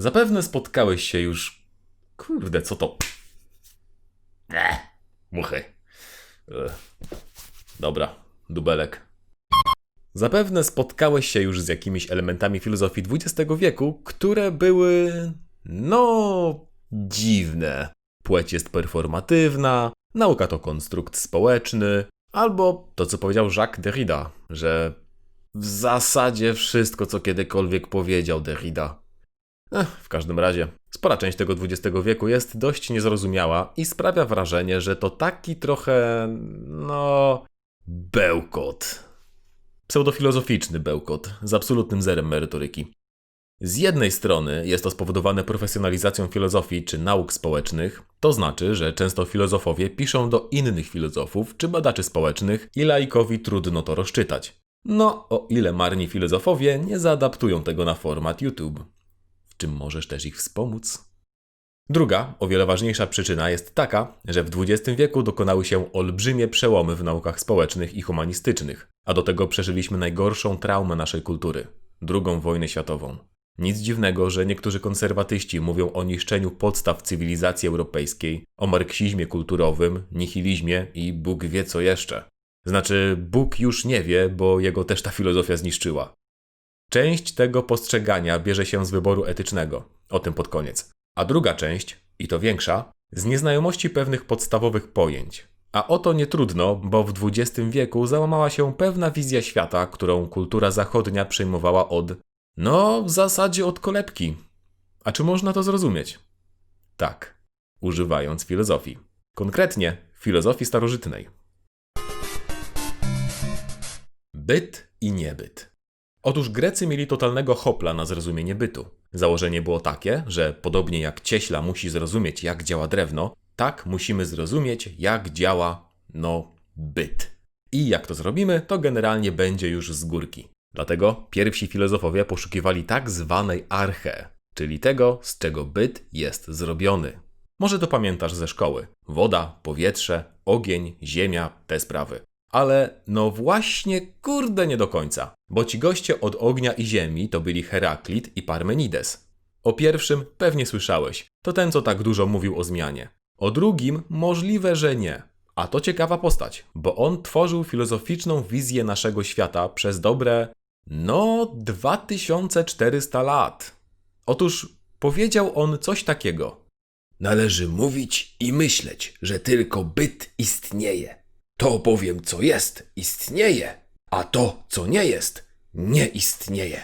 Zapewne spotkałeś się już. Kurde, co to? Muchy. Dobra, dubelek. Zapewne spotkałeś się już z jakimiś elementami filozofii XX wieku, które były. no. dziwne. Płeć jest performatywna, nauka to konstrukt społeczny, albo to, co powiedział Jacques Derrida, że w zasadzie wszystko, co kiedykolwiek powiedział Derrida. Ech, w każdym razie, spora część tego XX wieku jest dość niezrozumiała i sprawia wrażenie, że to taki trochę. no. bełkot. Pseudofilozoficzny bełkot z absolutnym zerem merytoryki. Z jednej strony jest to spowodowane profesjonalizacją filozofii czy nauk społecznych, to znaczy, że często filozofowie piszą do innych filozofów czy badaczy społecznych i laikowi trudno to rozczytać. No, o ile marni filozofowie nie zaadaptują tego na format YouTube. Czym możesz też ich wspomóc? Druga, o wiele ważniejsza przyczyna jest taka, że w XX wieku dokonały się olbrzymie przełomy w naukach społecznych i humanistycznych, a do tego przeżyliśmy najgorszą traumę naszej kultury II wojnę światową. Nic dziwnego, że niektórzy konserwatyści mówią o niszczeniu podstaw cywilizacji europejskiej, o marksizmie kulturowym, nihilizmie i Bóg wie co jeszcze. Znaczy, Bóg już nie wie, bo jego też ta filozofia zniszczyła. Część tego postrzegania bierze się z wyboru etycznego, o tym pod koniec. A druga część, i to większa, z nieznajomości pewnych podstawowych pojęć. A oto nie trudno, bo w XX wieku załamała się pewna wizja świata, którą kultura zachodnia przyjmowała od no, w zasadzie od kolebki. A czy można to zrozumieć? Tak, używając filozofii. Konkretnie filozofii starożytnej. Byt i niebyt. Otóż Grecy mieli totalnego hopla na zrozumienie bytu. Założenie było takie, że podobnie jak cieśla musi zrozumieć, jak działa drewno, tak musimy zrozumieć, jak działa, no, byt. I jak to zrobimy, to generalnie będzie już z górki. Dlatego pierwsi filozofowie poszukiwali tak zwanej arche, czyli tego, z czego byt jest zrobiony. Może to pamiętasz ze szkoły. Woda, powietrze, ogień, ziemia, te sprawy. Ale no właśnie, kurde nie do końca. Bo ci goście od ognia i ziemi to byli Heraklit i Parmenides. O pierwszym pewnie słyszałeś. To ten, co tak dużo mówił o zmianie. O drugim możliwe, że nie. A to ciekawa postać, bo on tworzył filozoficzną wizję naszego świata przez dobre no, 2400 lat. Otóż powiedział on coś takiego. Należy mówić i myśleć, że tylko byt istnieje. To bowiem, co jest, istnieje, a to, co nie jest, nie istnieje.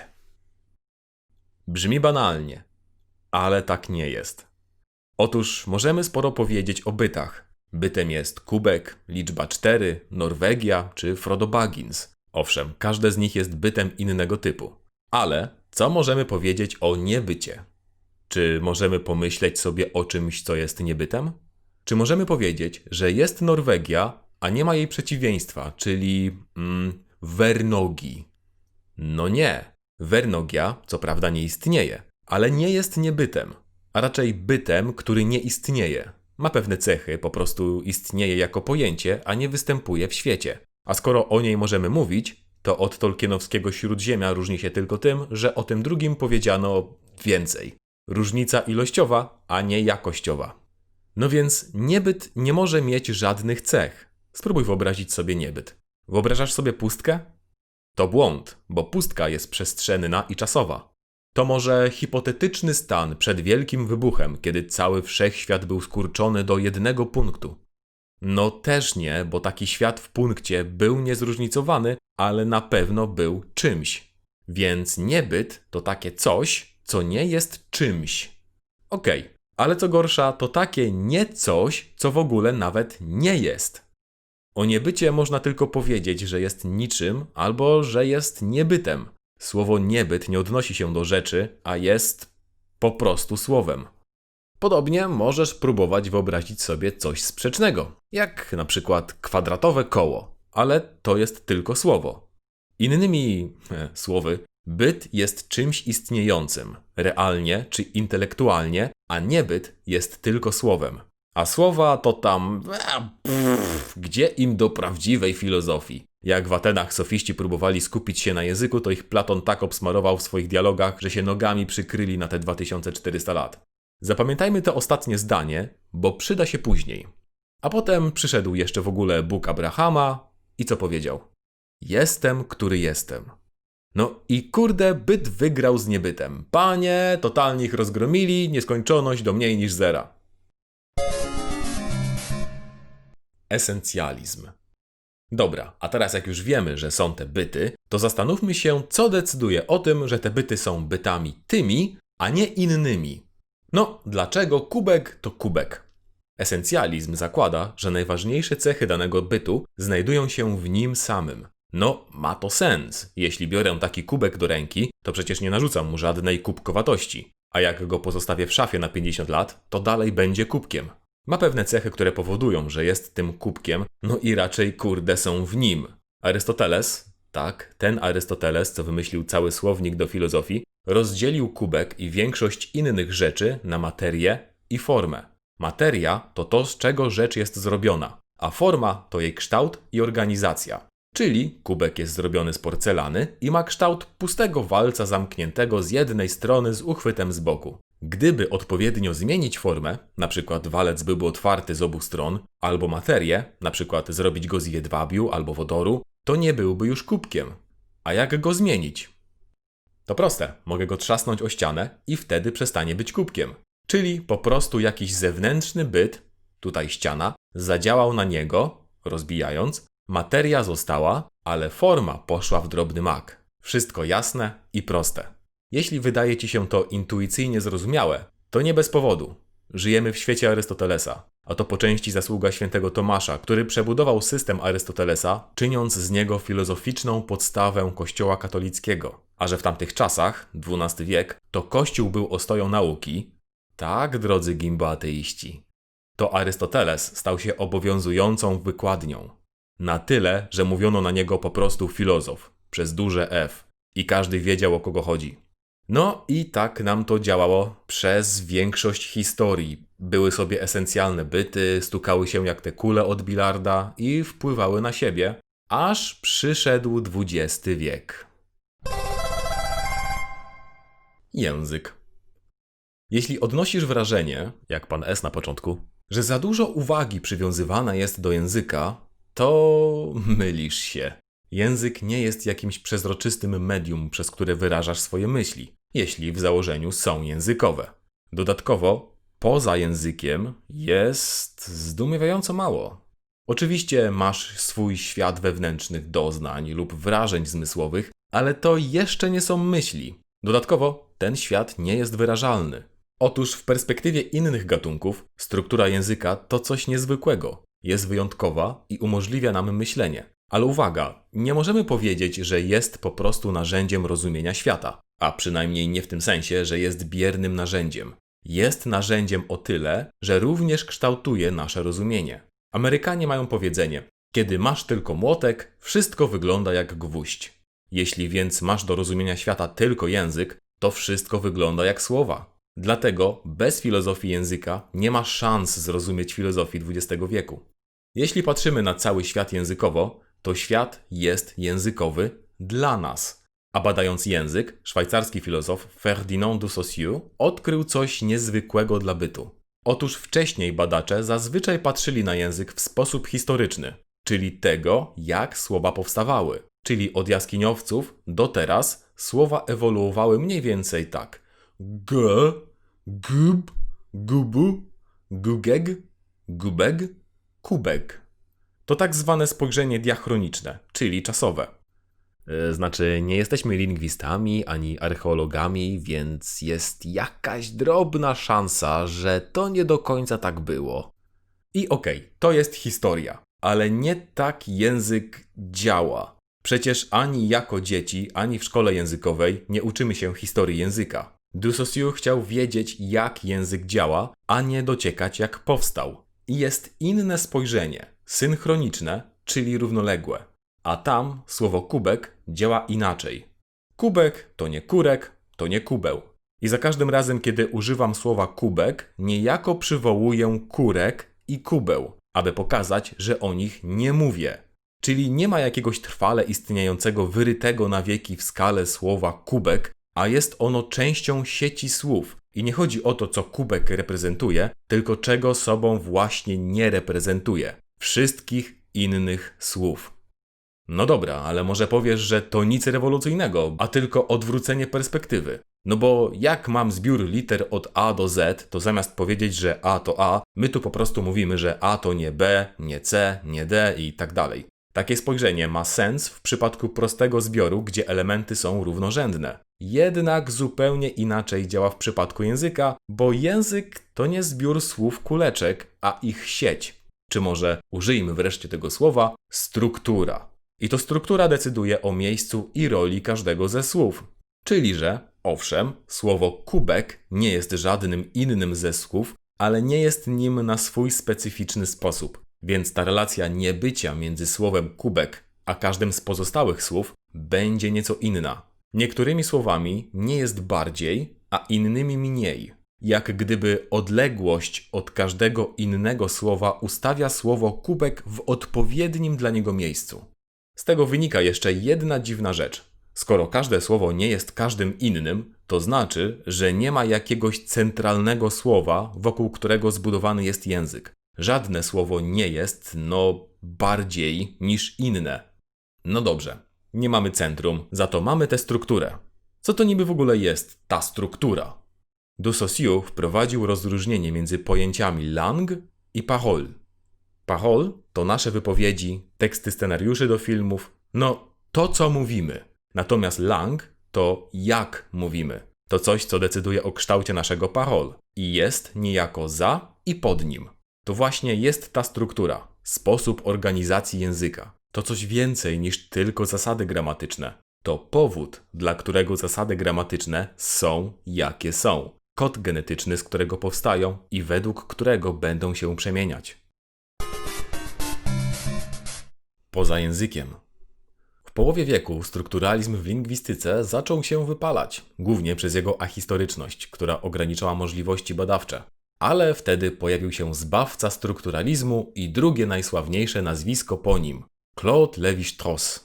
Brzmi banalnie, ale tak nie jest. Otóż możemy sporo powiedzieć o bytach. Bytem jest kubek, liczba 4, Norwegia czy Frodo Baggins. Owszem, każde z nich jest bytem innego typu. Ale co możemy powiedzieć o niebycie? Czy możemy pomyśleć sobie o czymś, co jest niebytem? Czy możemy powiedzieć, że jest Norwegia, a nie ma jej przeciwieństwa, czyli mm, Vernogi? No nie. Vernogia, co prawda, nie istnieje, ale nie jest niebytem, a raczej bytem, który nie istnieje. Ma pewne cechy, po prostu istnieje jako pojęcie, a nie występuje w świecie. A skoro o niej możemy mówić, to od Tolkienowskiego Śródziemia różni się tylko tym, że o tym drugim powiedziano więcej. Różnica ilościowa, a nie jakościowa. No więc niebyt nie może mieć żadnych cech. Spróbuj wyobrazić sobie niebyt. Wyobrażasz sobie pustkę? To błąd, bo pustka jest przestrzenna i czasowa. To może hipotetyczny stan przed wielkim wybuchem, kiedy cały wszechświat był skurczony do jednego punktu. No też nie, bo taki świat w punkcie był niezróżnicowany, ale na pewno był czymś. Więc niebyt to takie coś, co nie jest czymś. Okej, okay, ale co gorsza, to takie nie coś, co w ogóle nawet nie jest. O niebycie można tylko powiedzieć, że jest niczym albo że jest niebytem. Słowo niebyt nie odnosi się do rzeczy, a jest po prostu słowem. Podobnie możesz próbować wyobrazić sobie coś sprzecznego, jak na przykład kwadratowe koło, ale to jest tylko słowo. Innymi e, słowy, byt jest czymś istniejącym, realnie czy intelektualnie, a niebyt jest tylko słowem. A słowa to tam. E, pff, gdzie im do prawdziwej filozofii? Jak w Atenach sofiści próbowali skupić się na języku, to ich Platon tak obsmarował w swoich dialogach, że się nogami przykryli na te 2400 lat. Zapamiętajmy to ostatnie zdanie, bo przyda się później. A potem przyszedł jeszcze w ogóle Bóg Abrahama i co powiedział? Jestem, który jestem. No i kurde, byt wygrał z niebytem. Panie, totalnie ich rozgromili, nieskończoność do mniej niż zera. Esencjalizm. Dobra, a teraz jak już wiemy, że są te byty, to zastanówmy się, co decyduje o tym, że te byty są bytami tymi, a nie innymi. No, dlaczego kubek to kubek? Esencjalizm zakłada, że najważniejsze cechy danego bytu znajdują się w nim samym. No, ma to sens. Jeśli biorę taki kubek do ręki, to przecież nie narzucam mu żadnej kubkowatości. A jak go pozostawię w szafie na 50 lat, to dalej będzie kubkiem. Ma pewne cechy, które powodują, że jest tym kubkiem, no i raczej kurde są w nim. Arystoteles, tak, ten Arystoteles, co wymyślił cały słownik do filozofii, rozdzielił kubek i większość innych rzeczy na materię i formę. Materia to to, z czego rzecz jest zrobiona, a forma to jej kształt i organizacja. Czyli kubek jest zrobiony z porcelany i ma kształt pustego walca zamkniętego z jednej strony z uchwytem z boku. Gdyby odpowiednio zmienić formę, przykład walec byłby otwarty z obu stron, albo materię, przykład zrobić go z jedwabiu albo wodoru, to nie byłby już kubkiem. A jak go zmienić? To proste, mogę go trzasnąć o ścianę i wtedy przestanie być kubkiem. Czyli po prostu jakiś zewnętrzny byt, tutaj ściana, zadziałał na niego, rozbijając, materia została, ale forma poszła w drobny mak. Wszystko jasne i proste. Jeśli wydaje ci się to intuicyjnie zrozumiałe, to nie bez powodu. Żyjemy w świecie Arystotelesa, a to po części zasługa świętego Tomasza, który przebudował system Arystotelesa, czyniąc z niego filozoficzną podstawę Kościoła katolickiego. A że w tamtych czasach, XII wiek, to Kościół był ostoją nauki, tak, drodzy gimboateiści, to Arystoteles stał się obowiązującą wykładnią. Na tyle, że mówiono na niego po prostu filozof, przez duże F, i każdy wiedział o kogo chodzi. No i tak nam to działało przez większość historii. Były sobie esencjalne byty, stukały się jak te kule od bilarda i wpływały na siebie, aż przyszedł XX wiek. Język. Jeśli odnosisz wrażenie, jak pan S na początku, że za dużo uwagi przywiązywana jest do języka, to mylisz się. Język nie jest jakimś przezroczystym medium, przez które wyrażasz swoje myśli, jeśli w założeniu są językowe. Dodatkowo, poza językiem jest zdumiewająco mało. Oczywiście masz swój świat wewnętrznych doznań lub wrażeń zmysłowych, ale to jeszcze nie są myśli. Dodatkowo, ten świat nie jest wyrażalny. Otóż w perspektywie innych gatunków struktura języka to coś niezwykłego. Jest wyjątkowa i umożliwia nam myślenie. Ale uwaga, nie możemy powiedzieć, że jest po prostu narzędziem rozumienia świata, a przynajmniej nie w tym sensie, że jest biernym narzędziem. Jest narzędziem o tyle, że również kształtuje nasze rozumienie. Amerykanie mają powiedzenie: kiedy masz tylko młotek, wszystko wygląda jak gwóźdź. Jeśli więc masz do rozumienia świata tylko język, to wszystko wygląda jak słowa. Dlatego bez filozofii języka nie ma szans zrozumieć filozofii XX wieku. Jeśli patrzymy na cały świat językowo, to świat jest językowy dla nas. A badając język, szwajcarski filozof Ferdinand de Saussure odkrył coś niezwykłego dla bytu. Otóż wcześniej badacze zazwyczaj patrzyli na język w sposób historyczny, czyli tego, jak słowa powstawały. Czyli od jaskiniowców do teraz słowa ewoluowały mniej więcej tak. G, gub, gubu, gugeg, gubeg, kubek. To tak zwane spojrzenie diachroniczne, czyli czasowe. E, Znaczy, nie jesteśmy lingwistami ani archeologami, więc jest jakaś drobna szansa, że to nie do końca tak było. I okej, to jest historia, ale nie tak język działa. Przecież ani jako dzieci, ani w szkole językowej nie uczymy się historii języka. Du Saussure chciał wiedzieć, jak język działa, a nie dociekać, jak powstał. I jest inne spojrzenie, synchroniczne, czyli równoległe. A tam słowo kubek działa inaczej. Kubek to nie kurek, to nie kubeł. I za każdym razem, kiedy używam słowa kubek, niejako przywołuję kurek i kubeł, aby pokazać, że o nich nie mówię. Czyli nie ma jakiegoś trwale istniejącego, wyrytego na wieki w skale słowa kubek, a jest ono częścią sieci słów. I nie chodzi o to, co kubek reprezentuje, tylko czego sobą właśnie nie reprezentuje. Wszystkich innych słów. No dobra, ale może powiesz, że to nic rewolucyjnego, a tylko odwrócenie perspektywy. No bo jak mam zbiór liter od A do Z, to zamiast powiedzieć, że A to A, my tu po prostu mówimy, że A to nie B, nie C, nie D i tak dalej. Takie spojrzenie ma sens w przypadku prostego zbioru, gdzie elementy są równorzędne. Jednak zupełnie inaczej działa w przypadku języka, bo język to nie zbiór słów kuleczek, a ich sieć. Czy może użyjmy wreszcie tego słowa struktura. I to struktura decyduje o miejscu i roli każdego ze słów. Czyli, że owszem, słowo kubek nie jest żadnym innym ze słów, ale nie jest nim na swój specyficzny sposób. Więc ta relacja niebycia między słowem kubek a każdym z pozostałych słów będzie nieco inna. Niektórymi słowami nie jest bardziej, a innymi mniej. Jak gdyby odległość od każdego innego słowa ustawia słowo kubek w odpowiednim dla niego miejscu. Z tego wynika jeszcze jedna dziwna rzecz. Skoro każde słowo nie jest każdym innym, to znaczy, że nie ma jakiegoś centralnego słowa, wokół którego zbudowany jest język. Żadne słowo nie jest, no, bardziej niż inne. No dobrze, nie mamy centrum, za to mamy tę strukturę. Co to niby w ogóle jest ta struktura? Du Saussure wprowadził rozróżnienie między pojęciami langue i parole. Parole to nasze wypowiedzi, teksty scenariuszy do filmów, no to co mówimy. Natomiast lang to jak mówimy. To coś, co decyduje o kształcie naszego parol i jest niejako za i pod nim. To właśnie jest ta struktura, sposób organizacji języka. To coś więcej niż tylko zasady gramatyczne. To powód, dla którego zasady gramatyczne są jakie są. Kod genetyczny, z którego powstają i według którego będą się przemieniać. Poza językiem. W połowie wieku strukturalizm w lingwistyce zaczął się wypalać, głównie przez jego ahistoryczność, która ograniczała możliwości badawcze. Ale wtedy pojawił się zbawca strukturalizmu i drugie najsławniejsze nazwisko po nim Claude Lévi-Strauss.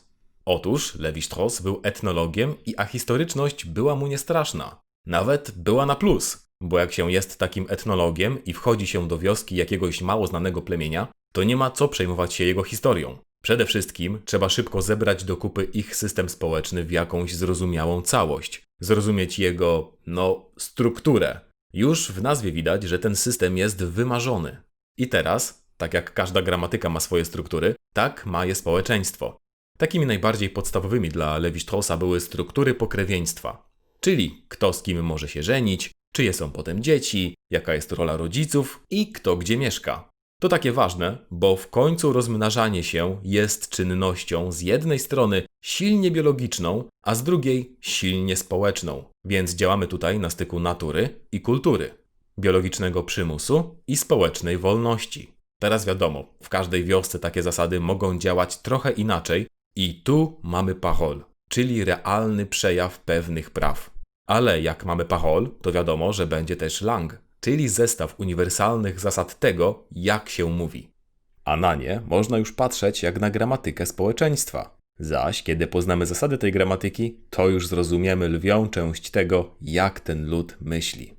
Otóż Lévi-Strauss był etnologiem i ahistoryczność była mu niestraszna. Nawet była na plus, bo jak się jest takim etnologiem i wchodzi się do wioski jakiegoś mało znanego plemienia, to nie ma co przejmować się jego historią. Przede wszystkim trzeba szybko zebrać do kupy ich system społeczny w jakąś zrozumiałą całość. Zrozumieć jego, no, strukturę. Już w nazwie widać, że ten system jest wymarzony. I teraz, tak jak każda gramatyka ma swoje struktury, tak ma je społeczeństwo. Takimi najbardziej podstawowymi dla Levi-Straussa były struktury pokrewieństwa. Czyli kto z kim może się żenić, czyje są potem dzieci, jaka jest rola rodziców i kto gdzie mieszka. To takie ważne, bo w końcu rozmnażanie się jest czynnością z jednej strony silnie biologiczną, a z drugiej silnie społeczną. Więc działamy tutaj na styku natury i kultury, biologicznego przymusu i społecznej wolności. Teraz wiadomo, w każdej wiosce takie zasady mogą działać trochę inaczej i tu mamy pachol, czyli realny przejaw pewnych praw. Ale jak mamy pachol, to wiadomo, że będzie też lang, czyli zestaw uniwersalnych zasad tego, jak się mówi. A na nie można już patrzeć jak na gramatykę społeczeństwa. Zaś, kiedy poznamy zasady tej gramatyki, to już zrozumiemy lwią część tego, jak ten lud myśli.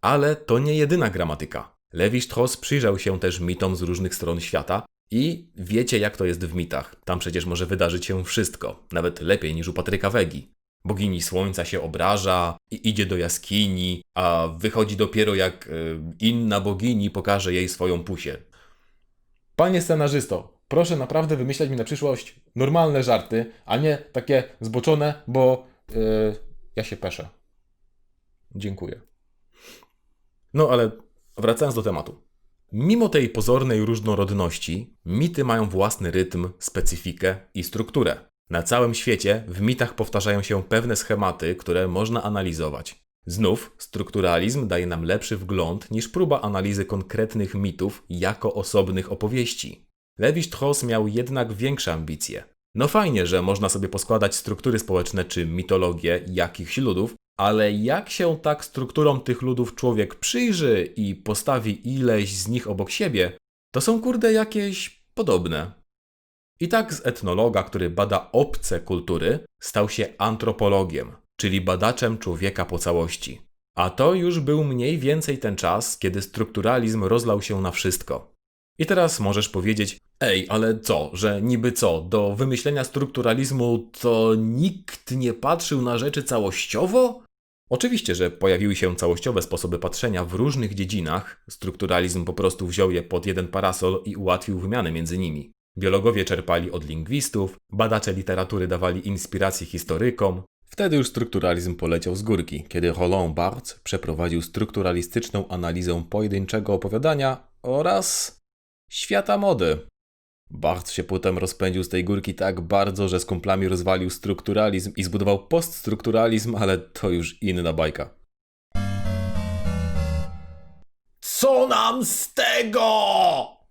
Ale to nie jedyna gramatyka. Levi-Strauss przyjrzał się też mitom z różnych stron świata i wiecie jak to jest w mitach. Tam przecież może wydarzyć się wszystko, nawet lepiej niż u Patryka Wegi. Bogini słońca się obraża i idzie do jaskini, a wychodzi dopiero jak y, inna bogini pokaże jej swoją pusię. Panie scenarzysto, proszę naprawdę wymyślać mi na przyszłość normalne żarty, a nie takie zboczone, bo yy, ja się peszę. Dziękuję. No ale wracając do tematu. Mimo tej pozornej różnorodności, mity mają własny rytm, specyfikę i strukturę. Na całym świecie w mitach powtarzają się pewne schematy, które można analizować. Znów, strukturalizm daje nam lepszy wgląd niż próba analizy konkretnych mitów jako osobnych opowieści. Levi-Strauss miał jednak większe ambicje. No fajnie, że można sobie poskładać struktury społeczne czy mitologię jakichś ludów, ale jak się tak strukturom tych ludów człowiek przyjrzy i postawi ileś z nich obok siebie, to są kurde jakieś podobne. I tak z etnologa, który bada obce kultury, stał się antropologiem, czyli badaczem człowieka po całości. A to już był mniej więcej ten czas, kiedy strukturalizm rozlał się na wszystko. I teraz możesz powiedzieć, ej, ale co, że niby co, do wymyślenia strukturalizmu to nikt nie patrzył na rzeczy całościowo? Oczywiście, że pojawiły się całościowe sposoby patrzenia w różnych dziedzinach. Strukturalizm po prostu wziął je pod jeden parasol i ułatwił wymianę między nimi. Biologowie czerpali od lingwistów, badacze literatury dawali inspiracje historykom. Wtedy już strukturalizm poleciał z górki, kiedy Roland Barthes przeprowadził strukturalistyczną analizę pojedynczego opowiadania oraz świata mody. Barthes się potem rozpędził z tej górki tak bardzo, że z kumplami rozwalił strukturalizm i zbudował poststrukturalizm, ale to już inna bajka. Co nam z tego?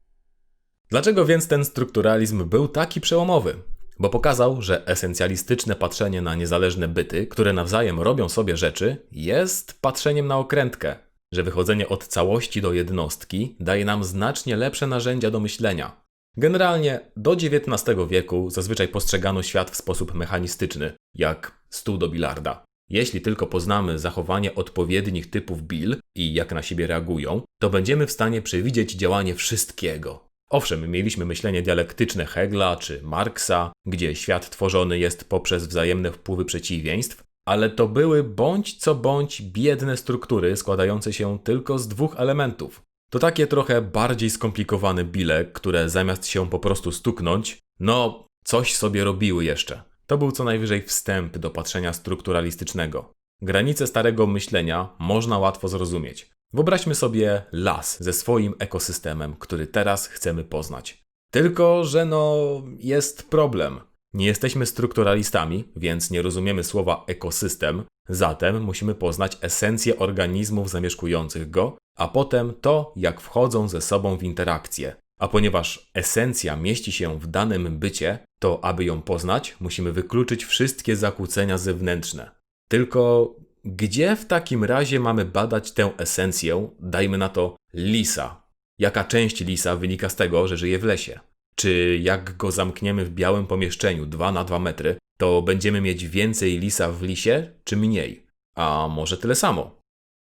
Dlaczego więc ten strukturalizm był taki przełomowy? Bo pokazał, że esencjalistyczne patrzenie na niezależne byty, które nawzajem robią sobie rzeczy, jest patrzeniem na okrętkę, że wychodzenie od całości do jednostki daje nam znacznie lepsze narzędzia do myślenia. Generalnie do XIX wieku zazwyczaj postrzegano świat w sposób mechanistyczny, jak stół do bilarda. Jeśli tylko poznamy zachowanie odpowiednich typów bil i jak na siebie reagują, to będziemy w stanie przewidzieć działanie wszystkiego. Owszem, mieliśmy myślenie dialektyczne Hegla czy Marksa, gdzie świat tworzony jest poprzez wzajemne wpływy przeciwieństw, ale to były bądź co bądź biedne struktury składające się tylko z dwóch elementów. To takie trochę bardziej skomplikowane bile, które zamiast się po prostu stuknąć, no coś sobie robiły jeszcze. To był co najwyżej wstęp do patrzenia strukturalistycznego. Granice starego myślenia można łatwo zrozumieć. Wyobraźmy sobie las ze swoim ekosystemem, który teraz chcemy poznać. Tylko, że no, jest problem. Nie jesteśmy strukturalistami, więc nie rozumiemy słowa ekosystem, zatem musimy poznać esencję organizmów zamieszkujących go, a potem to, jak wchodzą ze sobą w interakcję. A ponieważ esencja mieści się w danym bycie, to aby ją poznać, musimy wykluczyć wszystkie zakłócenia zewnętrzne. Tylko gdzie w takim razie mamy badać tę esencję, dajmy na to lisa? Jaka część lisa wynika z tego, że żyje w lesie? Czy jak go zamkniemy w białym pomieszczeniu 2 na 2 metry, to będziemy mieć więcej lisa w lisie, czy mniej? A może tyle samo?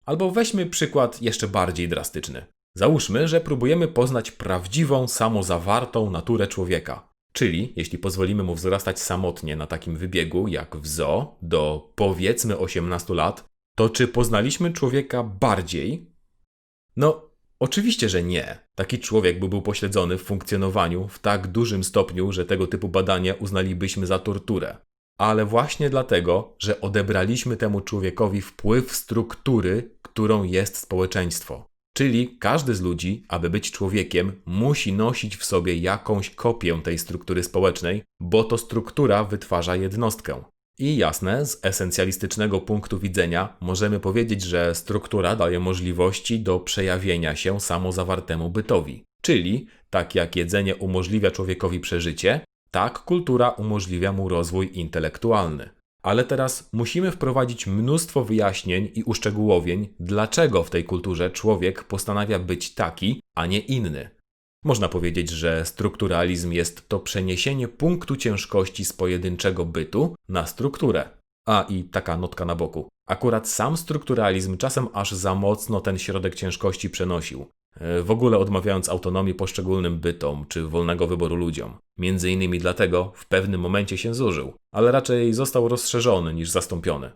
Albo weźmy przykład jeszcze bardziej drastyczny. Załóżmy, że próbujemy poznać prawdziwą, samozawartą naturę człowieka. Czyli, jeśli pozwolimy mu wzrastać samotnie na takim wybiegu jak w zoo do powiedzmy 18 lat, to czy poznaliśmy człowieka bardziej? No, oczywiście, że nie. Taki człowiek by był pośledzony w funkcjonowaniu w tak dużym stopniu, że tego typu badania uznalibyśmy za torturę. Ale właśnie dlatego, że odebraliśmy temu człowiekowi wpływ struktury, którą jest społeczeństwo. Czyli każdy z ludzi, aby być człowiekiem, musi nosić w sobie jakąś kopię tej struktury społecznej, bo to struktura wytwarza jednostkę. I jasne, z esencjalistycznego punktu widzenia możemy powiedzieć, że struktura daje możliwości do przejawienia się samozawartemu bytowi. Czyli, tak jak jedzenie umożliwia człowiekowi przeżycie, tak kultura umożliwia mu rozwój intelektualny. Ale teraz musimy wprowadzić mnóstwo wyjaśnień i uszczegółowień, dlaczego w tej kulturze człowiek postanawia być taki, a nie inny. Można powiedzieć, że strukturalizm jest to przeniesienie punktu ciężkości z pojedynczego bytu na strukturę. A i taka notka na boku. Akurat sam strukturalizm czasem aż za mocno ten środek ciężkości przenosił. W ogóle odmawiając autonomii poszczególnym bytom czy wolnego wyboru ludziom. Między innymi dlatego w pewnym momencie się zużył, ale raczej został rozszerzony niż zastąpiony.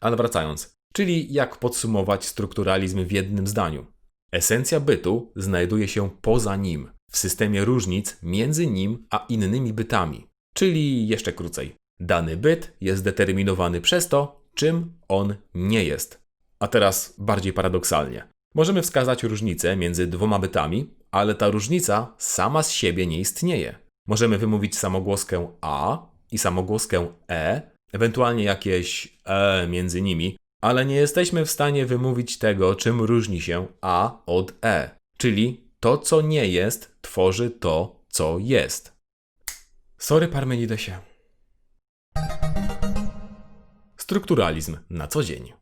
Ale wracając, czyli jak podsumować strukturalizm w jednym zdaniu? Esencja bytu znajduje się poza nim, w systemie różnic między nim a innymi bytami. Czyli jeszcze krócej, dany byt jest determinowany przez to, czym on nie jest. A teraz bardziej paradoksalnie. Możemy wskazać różnicę między dwoma bytami, ale ta różnica sama z siebie nie istnieje. Możemy wymówić samogłoskę A i samogłoskę E, ewentualnie jakieś E między nimi, ale nie jesteśmy w stanie wymówić tego, czym różni się A od E. Czyli to, co nie jest, tworzy to, co jest. Sorry, Parmenidesie. Strukturalizm na co dzień.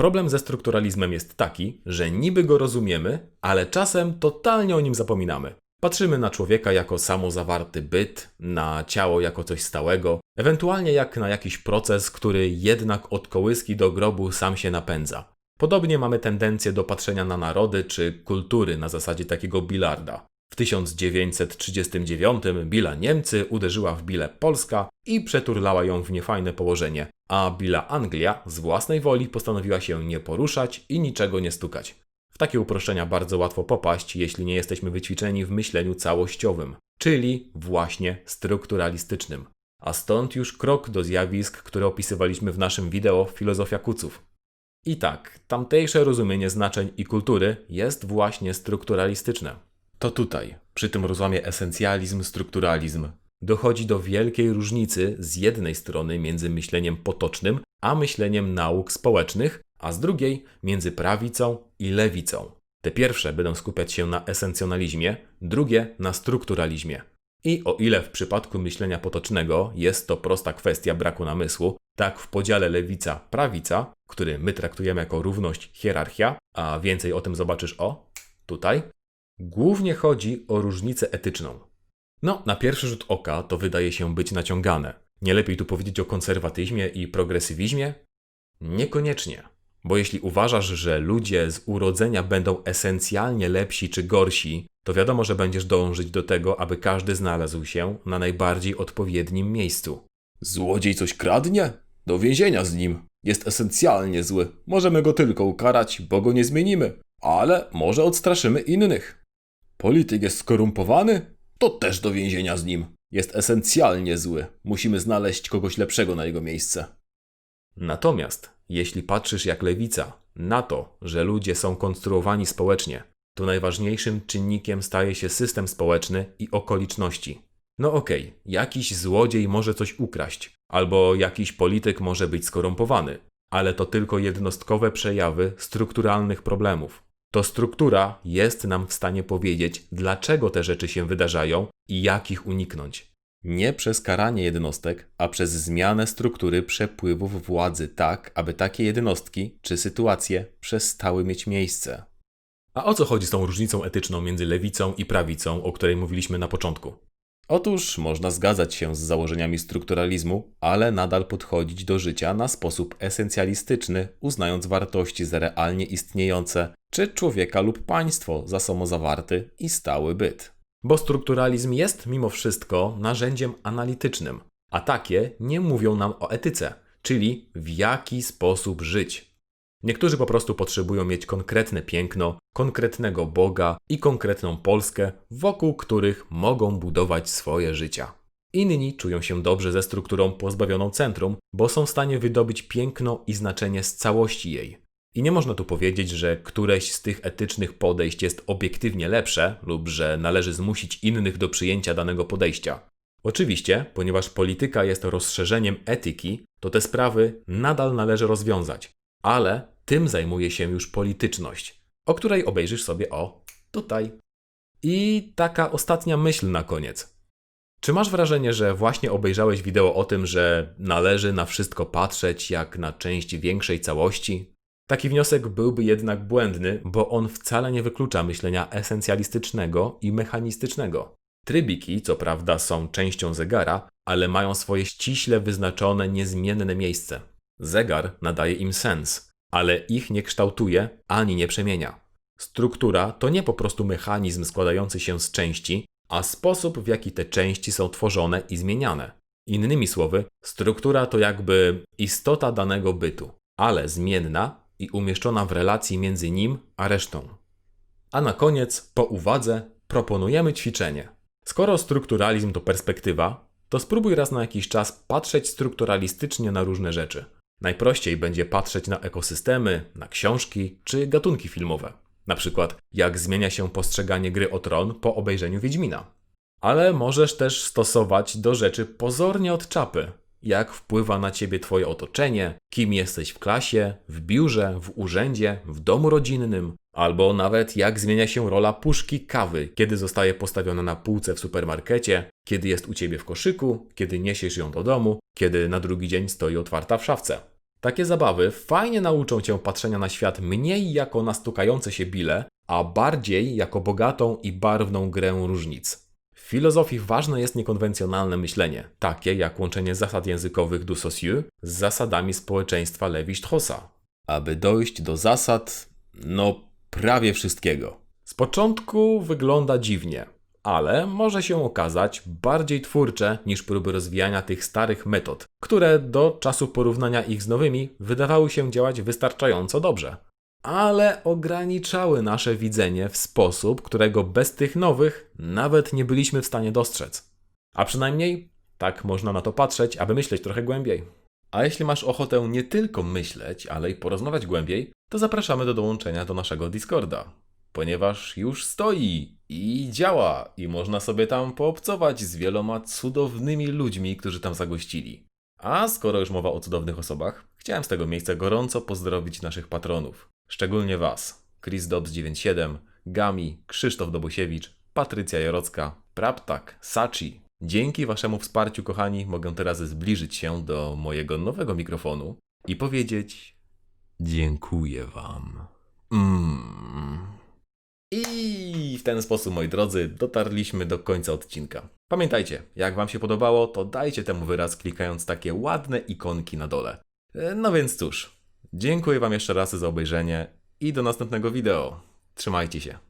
Problem ze strukturalizmem jest taki, że niby go rozumiemy, ale czasem totalnie o nim zapominamy. Patrzymy na człowieka jako samozawarty byt, na ciało jako coś stałego, ewentualnie jak na jakiś proces, który jednak od kołyski do grobu sam się napędza. Podobnie mamy tendencję do patrzenia na narody czy kultury na zasadzie takiego bilarda. W 1939 Billa Niemcy uderzyła w Bilę Polska i przeturlała ją w niefajne położenie, a Billa Anglia z własnej woli postanowiła się nie poruszać i niczego nie stukać. W takie uproszczenia bardzo łatwo popaść, jeśli nie jesteśmy wyćwiczeni w myśleniu całościowym, czyli właśnie strukturalistycznym. A stąd już krok do zjawisk, które opisywaliśmy w naszym wideo Filozofia Kuców. I tak, tamtejsze rozumienie znaczeń i kultury jest właśnie strukturalistyczne. To tutaj, przy tym rozłamie esencjalizm, strukturalizm, dochodzi do wielkiej różnicy z jednej strony między myśleniem potocznym a myśleniem nauk społecznych, a z drugiej między prawicą i lewicą. Te pierwsze będą skupiać się na esencjonalizmie, drugie na strukturalizmie. I o ile w przypadku myślenia potocznego jest to prosta kwestia braku namysłu, tak w podziale lewica-prawica, który my traktujemy jako równość hierarchia, a więcej o tym zobaczysz o tutaj, głównie chodzi o różnicę etyczną. No, na pierwszy rzut oka to wydaje się być naciągane. Nie lepiej tu powiedzieć o konserwatyzmie i progresywizmie? Niekoniecznie. Bo jeśli uważasz, że ludzie z urodzenia będą esencjalnie lepsi czy gorsi, to wiadomo, że będziesz dążyć do tego, aby każdy znalazł się na najbardziej odpowiednim miejscu. Złodziej coś kradnie? Do więzienia z nim. Jest esencjalnie zły. Możemy go tylko ukarać, bo go nie zmienimy. Ale może odstraszymy innych. Polityk jest skorumpowany? To też do więzienia z nim. Jest esencjalnie zły. Musimy znaleźć kogoś lepszego na jego miejsce. Natomiast jeśli patrzysz jak lewica na to, że ludzie są konstruowani społecznie, to najważniejszym czynnikiem staje się system społeczny i okoliczności. No okej, jakiś złodziej może coś ukraść, albo jakiś polityk może być skorumpowany, ale to tylko jednostkowe przejawy strukturalnych problemów. To struktura jest nam w stanie powiedzieć, dlaczego te rzeczy się wydarzają i jak ich uniknąć. Nie przez karanie jednostek, a przez zmianę struktury przepływów władzy tak, aby takie jednostki czy sytuacje przestały mieć miejsce. A o co chodzi z tą różnicą etyczną między lewicą i prawicą, o której mówiliśmy na początku? Otóż można zgadzać się z założeniami strukturalizmu, ale nadal podchodzić do życia na sposób esencjalistyczny, uznając wartości za realnie istniejące, czy człowieka lub państwo za samozawarty i stały byt. Bo strukturalizm jest mimo wszystko narzędziem analitycznym, a takie nie mówią nam o etyce, czyli w jaki sposób żyć. Niektórzy po prostu potrzebują mieć konkretne piękno, konkretnego Boga i konkretną Polskę, wokół których mogą budować swoje życia. Inni czują się dobrze ze strukturą pozbawioną centrum, bo są w stanie wydobyć piękno i znaczenie z całości jej. I nie można tu powiedzieć, że któreś z tych etycznych podejść jest obiektywnie lepsze lub że należy zmusić innych do przyjęcia danego podejścia. Oczywiście, ponieważ polityka jest rozszerzeniem etyki, to te sprawy nadal należy rozwiązać, ale tym zajmuje się już polityczność, o której obejrzysz sobie o tutaj. I taka ostatnia myśl na koniec. Czy masz wrażenie, że właśnie obejrzałeś wideo o tym, że należy na wszystko patrzeć jak na część większej całości? Taki wniosek byłby jednak błędny, bo on wcale nie wyklucza myślenia esencjalistycznego i mechanistycznego. Trybiki, co prawda, są częścią zegara, ale mają swoje ściśle wyznaczone, niezmienne miejsce. Zegar nadaje im sens, ale ich nie kształtuje ani nie przemienia. Struktura to nie po prostu mechanizm składający się z części, a sposób, w jaki te części są tworzone i zmieniane. Innymi słowy, struktura to jakby istota danego bytu, ale zmienna i umieszczona w relacji między nim a resztą. A na koniec, po uwadze, proponujemy ćwiczenie. Skoro strukturalizm to perspektywa, to spróbuj raz na jakiś czas patrzeć strukturalistycznie na różne rzeczy. Najprościej będzie patrzeć na ekosystemy, na książki czy gatunki filmowe. Na przykład, jak zmienia się postrzeganie gry o tron po obejrzeniu Wiedźmina. Ale możesz też stosować do rzeczy pozornie od czapy. Jak wpływa na ciebie twoje otoczenie, kim jesteś w klasie, w biurze, w urzędzie, w domu rodzinnym, albo nawet jak zmienia się rola puszki kawy, kiedy zostaje postawiona na półce w supermarkecie, kiedy jest u ciebie w koszyku, kiedy niesiesz ją do domu, kiedy na drugi dzień stoi otwarta w szafce. Takie zabawy fajnie nauczą cię patrzenia na świat mniej jako na stukające się bile, a bardziej jako bogatą i barwną grę różnic. W filozofii ważne jest niekonwencjonalne myślenie, takie jak łączenie zasad językowych du Saussure z zasadami społeczeństwa Levi-Straussa. Aby dojść do zasad, no prawie wszystkiego. Z początku wygląda dziwnie, ale może się okazać bardziej twórcze niż próby rozwijania tych starych metod, które do czasu porównania ich z nowymi wydawały się działać wystarczająco dobrze. Ale ograniczały nasze widzenie w sposób, którego bez tych nowych nawet nie byliśmy w stanie dostrzec. A przynajmniej tak można na to patrzeć, aby myśleć trochę głębiej. A jeśli masz ochotę nie tylko myśleć, ale i porozmawiać głębiej, to zapraszamy do dołączenia do naszego Discorda ponieważ już stoi i działa i można sobie tam poobcować z wieloma cudownymi ludźmi, którzy tam zagościli. A skoro już mowa o cudownych osobach, chciałem z tego miejsca gorąco pozdrowić naszych patronów. Szczególnie Was. Chris Dodd 97, Gami, Krzysztof Dobusiewicz, Patrycja Jarocka, Praptak, Sachi. Dzięki Waszemu wsparciu, kochani, mogę teraz zbliżyć się do mojego nowego mikrofonu i powiedzieć dziękuję Wam. Mm. I w ten sposób, moi drodzy, dotarliśmy do końca odcinka. Pamiętajcie, jak Wam się podobało, to dajcie temu wyraz klikając takie ładne ikonki na dole. E, No więc cóż, dziękuję Wam jeszcze raz za obejrzenie i do następnego wideo. Trzymajcie się.